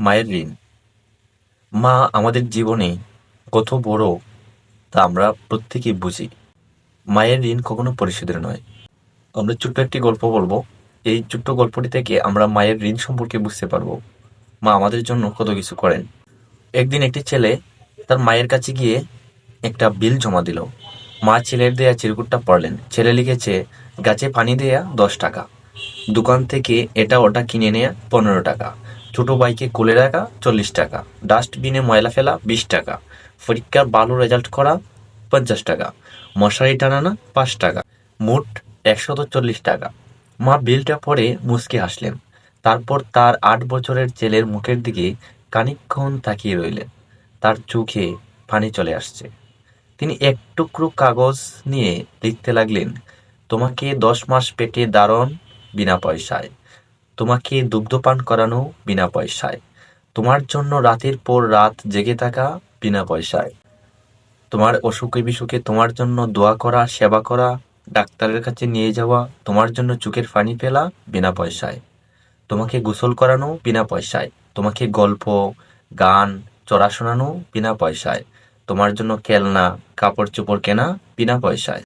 মায়ের ঋণ। মা আমাদের জীবনে কত বড় তা আমরা প্রত্যেকেই বুঝি। মায়ের ঋণ কখনো পরিশোধের নয়। আমরা ছোট্ট একটি গল্প বলব। এই ছোট্ট গল্পটি থেকে আমরা মায়ের ঋণ সম্পর্কে বুঝতে পারব। মা আমাদের জন্য কত কিছু করেন। একদিন একটি ছেলে তার মায়ের কাছে গিয়ে একটা বিল জমা দিল। মা ছেলের দেয়া চিরকুটটা পড়লেন। ছেলে লিখেছে, গাছে পানি দেয়া দশ টাকা। দোকান থেকে এটা ওটা কিনে নেয়া পনেরো টাকা। ছোট বাইকে কোলে রাখা চল্লিশ টাকা। ডাস্টবিনে ময়লা ফেলা বিশ টাকা। পরীক্ষার ভালো রেজাল্ট করা পঞ্চাশ টাকা। মশারি টানানা পাঁচ টাকা। মোট একশত চল্লিশ টাকা। মা বিলটা পড়ে মুচকে হাসলেন। তারপর তার আট বছরের ছেলের মুখের দিকে খানিকক্ষণ তাকিয়ে রইলেন। তার চোখে পানি চলে আসছে। তিনি এক টুকরো কাগজ নিয়ে লিখতে লাগলেন, তোমাকে দশ মাস পেটে দারণ বিনা পয়সায়। তোমাকে দুগ্ধপান করানো বিনা পয়সায়। তোমার জন্য রাতের পর রাত জেগে থাকা বিনা পয়সায়। তোমার অসুখে বিসুখে তোমার জন্য দোয়া করা, সেবা করা, ডাক্তারের কাছে নিয়ে যাওয়া, তোমার জন্য চোখের পানি ফেলা বিনা পয়সায়। তোমাকে গোসল করানো বিনা পয়সায়। তোমাকে গল্প, গান, চড়া শোনানো বিনা পয়সায়। তোমার জন্য খেলনা কাপড় চোপড় কেনা বিনা পয়সায়।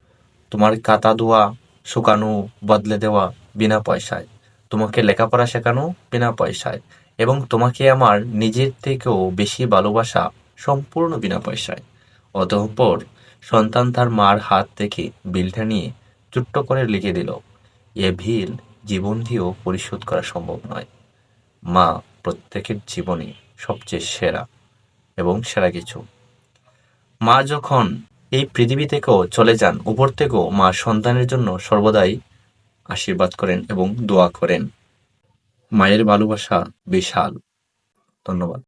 তোমার কাতা ধোয়া, শুকানো, বদলে দেওয়া বিনা পয়সায়। তোমাকে লেখাপড়া শেখানো বিনা পয়সায় এবং তোমাকে আমার নিজের থেকেও বেশি ভালোবাসা সম্পূর্ণ বিনা পয়সায়। অতঃপর সন্তান তার মার হাত থেকে বিলটা নিয়ে চুট্ট করে লিখে দিল, এ বিল জীবন দিয়েও পরিশোধ করা সম্ভব নয়। মা, প্রত্যেকের জীবনে সবচেয়ে সেরা এবং সেরা কিছু। মা যখন এই পৃথিবী থেকেও চলে যান, উপর থেকেও মা সন্তানের জন্য সর্বদাই আশীর্বাদ করেন এবং দোয়া করেন। মায়ের ভালোবাসা বিশাল। ধন্যবাদ।